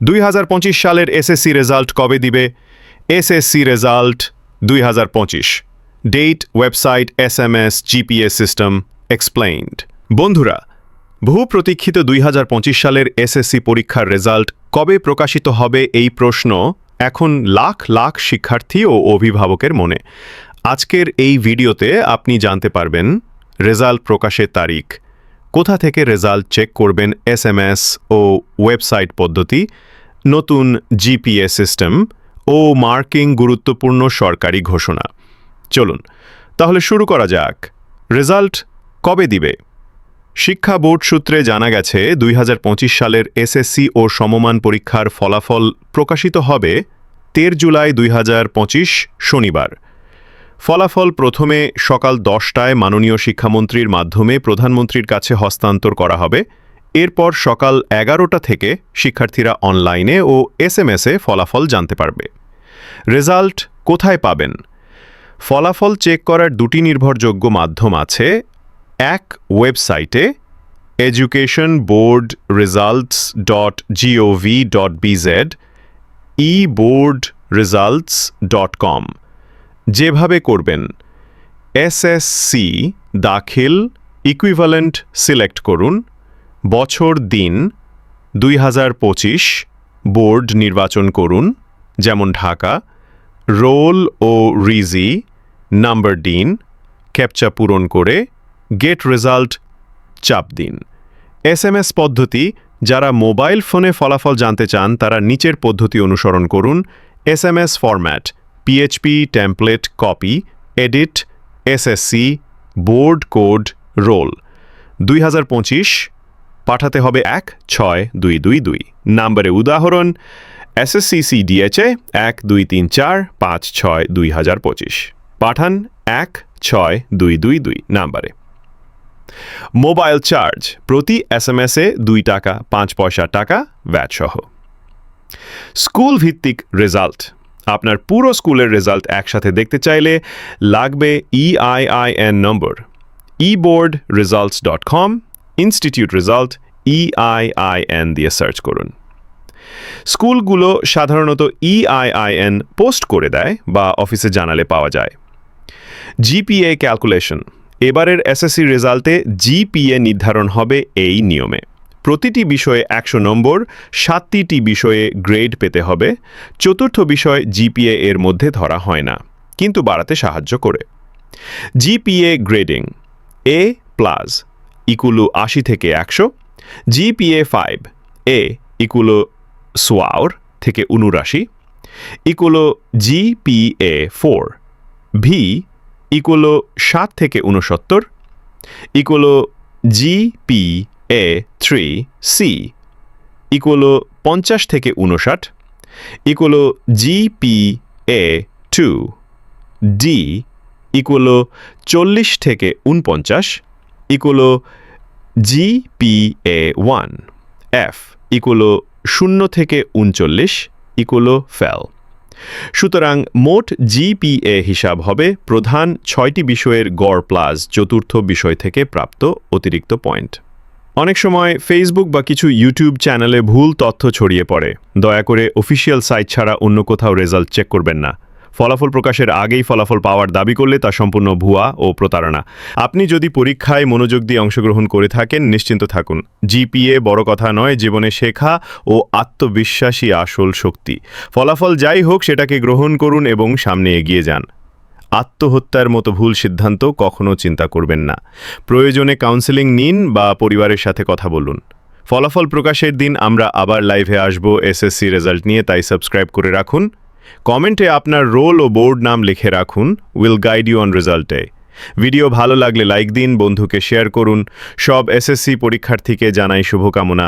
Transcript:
দুই হাজার পঁচিশ সালের এসএসসি রেজাল্ট কবে দিবে? এসএসসি রেজাল্ট দুই হাজার পঁচিশ। Date website S M S GPS system explained বন্ধুরা, বহু প্রতীক্ষিত দুই হাজার পঁচিশ সালের এসএসসি পরীক্ষার রেজাল্ট কবে প্রকাশিত হবে এই প্রশ্ন এখন লাখ লাখ শিক্ষার্থী ও অভিভাবকের মনে। আজকের এই ভিডিওতে আপনি জানতে পারবেন রেজাল্ট প্রকাশের তারিখ কোথা থেকে রেজাল্ট চেক করবেন এসএমএস ও ওয়েবসাইট পদ্ধতি, নতুন জিপিএস সিস্টেম ও মার্কিং গুরুত্বপূর্ণ সরকারি ঘোষণা। চলুন, তাহলে শুরু করা যাক। রেজাল্ট কবে দিবে? শিক্ষা বোর্ড সূত্রে জানা গেছে, দুই হাজার পঁচিশ সালের এসএসসি ও সমমান পরীক্ষার ফলাফল প্রকাশিত হবে তের জুলাই দুই হাজার পঁচিশ শনিবার। ফলাফল প্রথমে সকাল দশটায় মাননীয় শিক্ষামন্ত্রীর মাধ্যমে প্রধানমন্ত্রীর কাছে হস্তান্তর করা হবে। এরপর সকাল এগারোটা থেকে শিক্ষার্থীরা অনলাইনে ও এস এসএমএসে ফলাফল জানতে পারবে। রেজাল্ট কোথায় পাবেন? ফলাফল চেক করার দুটি নির্ভরযোগ্য মাধ্যম আছে। এক, ওয়েবসাইটে education board results dot gov dot BD e board results dot com যেভাবে করবেন এসএসসি দাখিল ইকুইভ্যালেন্ট সিলেক্ট করুন, বছর দিন, দুই হাজার পঁচিশ বোর্ড নির্বাচন করুন, যেমন ঢাকা, রোল ও রিজি, নাম্বার দিন, ক্যাপচা পূরণ করে গেট রেজাল্ট চাপ দিন। এসএমএস পদ্ধতি, যারা মোবাইল ফোনে ফলাফল জানতে চান, তারা নিচের পদ্ধতি অনুসরণ করুন SMS format PHP template copy edit SSC board code roll দুই হাজার পঁচিশ, পাঠাতে হবে এক, ছয়, দুই দুই দুই। নাম্বারে উদাহরণ এসএসসি ডিএচএ এক, দুই, তিন, চার, পাঁচ, ছয়, দুই হাজার পঁচিশ। পাঠান এক, ছয়, দুই দুই দুই নাম্বারে। মোবাইল চার্জ, প্রতি এস এম এসে দুই টাকা, পাঁচ পয়সা টাকা ভ্যাট সহ স্কুল ভিত্তিক রেজাল্ট। আপনার পুরো স্কুলের রেজাল্ট একসাথে দেখতে চাইলে লাগবে E EIIN number e board results dot com institute result E EIIN দিয়ে সার্চ করুন। স্কুলগুলো সাধারণত E ইআইআইএন পোস্ট করে দেয় বা অফিসে জানালে পাওয়া যায়। জিপিএ ক্যালকুলেশন এবারের এসএসসি রেজাল্টে জিপিএ নির্ধারণ হবে এই নিয়মে। প্রতিটি বিষয়ে একশো নম্বর সাতটি বিষয়ে গ্রেড পেতে হবে। চতুর্থ বিষয়, জিপিএ এর মধ্যে ধরা হয় না, কিন্তু বাড়াতে সাহায্য করে। GPA grading, A plus equal আশি থেকে একশো, জিপিএ ফাইভ, এ ইকুলো সোয়াওর থেকে উনুরাশি equal GPA four, B equal সাত থেকে উনসত্তর, equal GP A three C equal পঞ্চাশ থেকে উনষাট equal GP A two D equal চল্লিশ থেকে উনপঞ্চাশ equal GPA one F equal শূন্য থেকে উনচল্লিশ ইকুলো ফেল। সুতরাং মোট জিপিএ হিসাব হবে প্রধান ছয়টি বিষয়ের গড় প্লাস চতুর্থ বিষয় থেকে প্রাপ্ত অতিরিক্ত পয়েন্ট। অনেক সময় ফেসবুক বা কিছু ইউটিউব চ্যানেলে ভুল তথ্য ছড়িয়ে পড়ে। দয়া করে অফিসিয়াল সাইট ছাড়া অন্য কোথাও রেজাল্ট চেক করবেন না। ফলাফল প্রকাশের আগেই ফলাফল পাওয়ার দাবি করলে তা সম্পূর্ণ ভুয়া ও প্রতারণা। আপনি যদি পরীক্ষায় মনোযোগ দিয়ে অংশগ্রহণ করে থাকেন, নিশ্চিন্ত থাকুন। জিপিএ বড় কথা নয়, জীবনে শেখা ও আত্মবিশ্বাসী আসল শক্তি। ফলাফল যাই হোক, সেটাকে গ্রহণ করুন এবং সামনে এগিয়ে যান। আত্মহত্যার মতো ভুল সিদ্ধান্ত কখনো চিন্তা করবেন না। প্রয়োজনে কাউন্সেলিং নিন বা পরিবারের সাথে কথা বলুন। ফলাফল প্রকাশের দিন আমরা আবার লাইভে আসব এসএসসি রেজাল্ট নিয়ে, তাই সাবস্ক্রাইব করে রাখুন। কমেন্টে আপনার রোল ও বোর্ড নাম লিখে রাখুন। উইল গাইড ইউ অন রেজাল্টে ভিডিও ভালো লাগলে লাইক দিন, বন্ধুকে শেয়ার করুন। সব এসএসসি পরীক্ষার্থীকে জানাই শুভকামনা।